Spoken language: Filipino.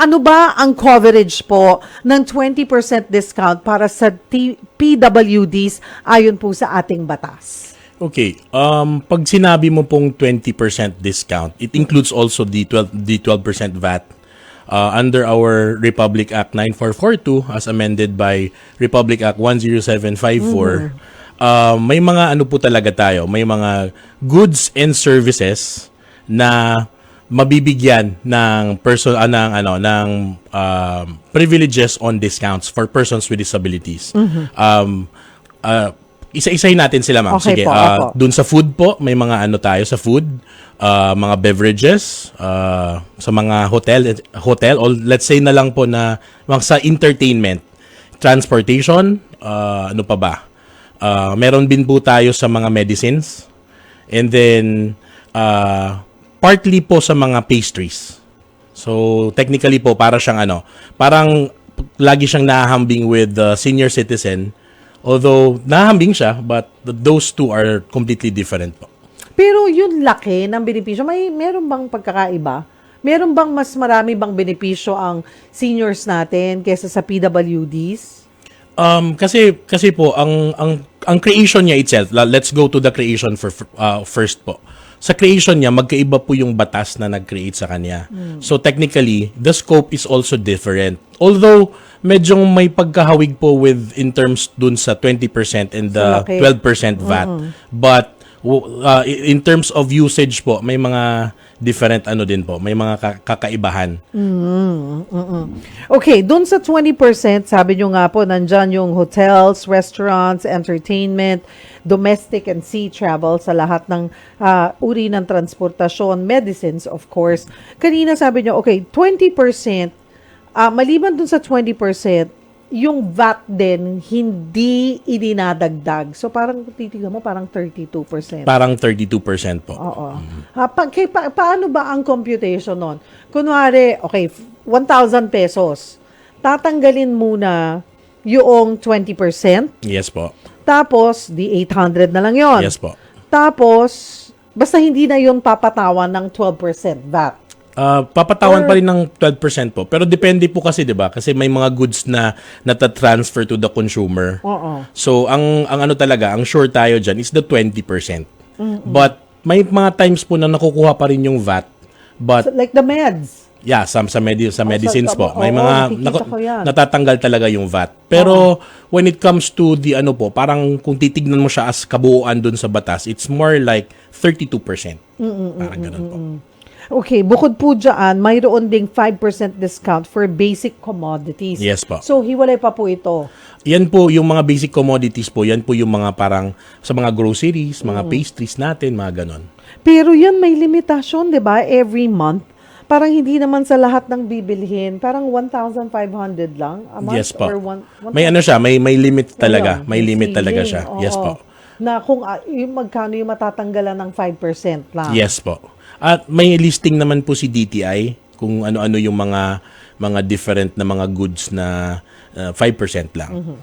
Ano ba ang coverage po ng 20% discount para sa T- PWDs ayon po sa ating batas? Okay, um, pag sinabi mo pong 20% discount, it includes also the 12, the 12% VAT uh, under our Republic Act 9442 as amended by Republic Act 10754. Uh, may mga ano po talaga tayo, may mga goods and services na mabibigyan ng person ah, ng ano ng um, privileges on discounts for persons with disabilities. Um uh, isa-isahin natin sila ma'am. Okay Sige, po, ah, opo. dun sa food po, may mga ano tayo sa food, ah, mga beverages, ah, sa mga hotel, hotel, or let's say na lang po na mga sa entertainment, transportation, ah, ano pa ba? Ah, meron din po tayo sa mga medicines, and then ah, partly po sa mga pastries. So, technically po, para siyang ano, parang lagi siyang nahahambing with the senior citizen. Although, nahahambing siya, but th- those two are completely different po. Pero yung laki ng benepisyo, may meron bang pagkakaiba? Meron bang mas marami bang benepisyo ang seniors natin kaysa sa PWDs? Um, kasi, kasi po, ang, ang, ang creation niya itself, let's go to the creation for, uh, first po. Sa creation niya, magkaiba po yung batas na nag-create sa kanya. So technically, the scope is also different. Although, medyo may pagkahawig po with in terms dun sa 20% and the Sa laki. 12% VAT. But w- uh, in terms of usage po, may mga different ano din po, may mga ka- kakaibahan. Okay, dun sa 20%, sabi nyo nga po, nandyan yung hotels, restaurants, entertainment, domestic and sea travel sa lahat ng ah, uri ng transportasyon, medicines, of course. Kanina sabi nyo, okay, 20%, ah, maliban dun sa 20%, yung VAT din, hindi idinadagdag. So, parang, titignan mo, parang 32%. Parang 32% po. Oo. Ah, pa, kay, pa- paano ba ang computation nun? Kunwari, okay, f- 1,000 pesos. Tatanggalin muna yung 20%. Yes po. Tapos, di 800 na lang yon. Yes po. Tapos, basta hindi na yon papatawan ng 12% VAT. Ah, papatawan pa rin ng 12% po. Pero depende po kasi, 'di ba? Kasi may mga goods na nata-transfer to the consumer. Oo. So, ang ang ano talaga, ang sure tayo diyan is the 20%. But may mga times po na nakukuha pa rin yung VAT. But So, like the meds. yeah, sa sa, medi- sa Oh, medicines sa- po, may oo, mga yan. natatanggal talaga yung VAT. Pero when it comes to the ano po, parang kung titignan mo siya as kabuuan dun sa batas, it's more like 32%. Parang ganun po. Okay, bukod po dyan, mayroon ding 5% discount for basic commodities. Yes po. So, hiwalay pa po ito. Yan po yung mga basic commodities po. Yan po yung mga parang sa mga groceries, mga Mm. pastries natin, mga ganon. Pero yan may limitasyon, 'di ba? Every month. Parang hindi naman sa lahat ng bibilhin. Parang 1,500 lang a month Yes po. or one, one May ano siya, may may limit talaga. May limit talaga siya. Yes po. Na kung ah, yung magkano yung matatanggalan ng 5% lang. Yes po. At may listing naman po si DTI kung ano-ano yung mga mga different na mga goods na uh, 5% lang.